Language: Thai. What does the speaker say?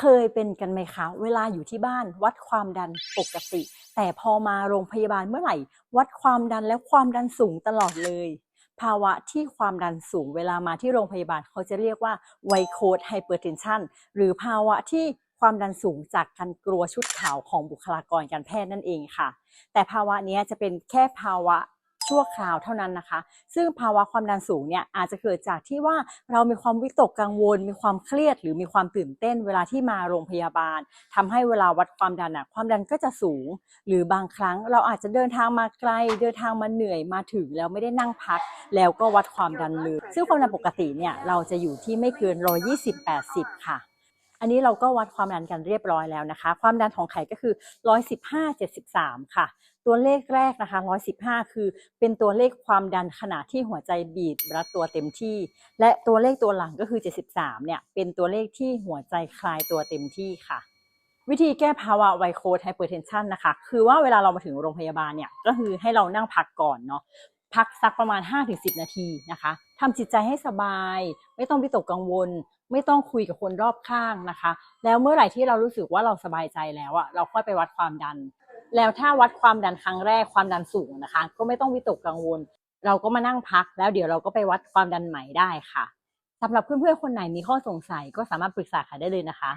เคยเป็นกันไหมคะ เวลาอยู่ที่บ้านวัดความดันปกติ แต่พอมาโรงพยาบาลเมื่อไหร่ วัดความดันและความดันสูงตลอดเลย ภาวะที่ความดันสูงเวลามาที่โรงพยาบาลเขาจะเรียกว่าไวโคดไฮเปอร์เทนชันหรือภาวะที่ความดันสูงจากการกลัวชุดขาวของบุคลากรการแพทย์นั่นเองค่ะ แต่ภาวะนี้จะเป็นแค่ภาวะ ชั่วคราวเท่านั้นนะคะ ซึ่งภาวะความดันสูงเนี่ยอาจจะเกิดจากที่ว่าเรามีความวิตกกังวล มีความเครียด หรือมีความตื่นเต้น เวลาที่มาโรงพยาบาลทำให้เวลาวัดความดันอะความดันก็จะสูง หรือบางครั้งเราอาจจะเดินทางมาไกล เดินทางมาเหนื่อยมาถึงแล้วไม่ได้นั่งพัก แล้วก็วัดความดันเลยซึ่งความดันปกติเนี่ยเราจะอยู่ที่ไม่เกิน 120-80 ค่ะ อันนี้เราก็วัดความดันกันเรียบร้อยแล้วนะคะ ความดันของไข่ก็คือ 115-73 ค่ะ ตัวเลขแรกนะคะ 115 คือเป็นตัวเลขความดันขณะที่หัวใจบีบรัดตัวเต็มที่ และตัวเลขตัวหลังก็คือ 73 เนี่ย เป็นตัวเลขที่หัวใจคลายตัวเต็มที่ค่ะวิธีแก้ภาวะไวโคดไฮเปอร์เทนชันนะคะ คือว่าเวลาเรามาถึงโรงพยาบาลเนี่ย ก็คือให้เรานั่งพักก่อนเนาะ พักสักประมาณ 5-10 นาทีนะคะ ทำจิตใจให้สบาย ไม่ต้องวิตกกังวลไม่ต้องคุยกับคนรอบข้างนะคะ แล้วเมื่อไหร่ที่เรารู้สึกว่าเราสบายใจแล้วอะเราค่อยไปวัดความดัน แล้วถ้าวัดความดันครั้งแรกความดันสูงนะคะ ก็ไม่ต้องวิตกกังวล เราก็มานั่งพัก แล้วเดี๋ยวเราก็ไปวัดความดันใหม่ได้ค่ะสำหรับเพื่อนๆคนไหนมีข้อสงสัยก็สามารถปรึกษาค่ะได้เลยนะคะ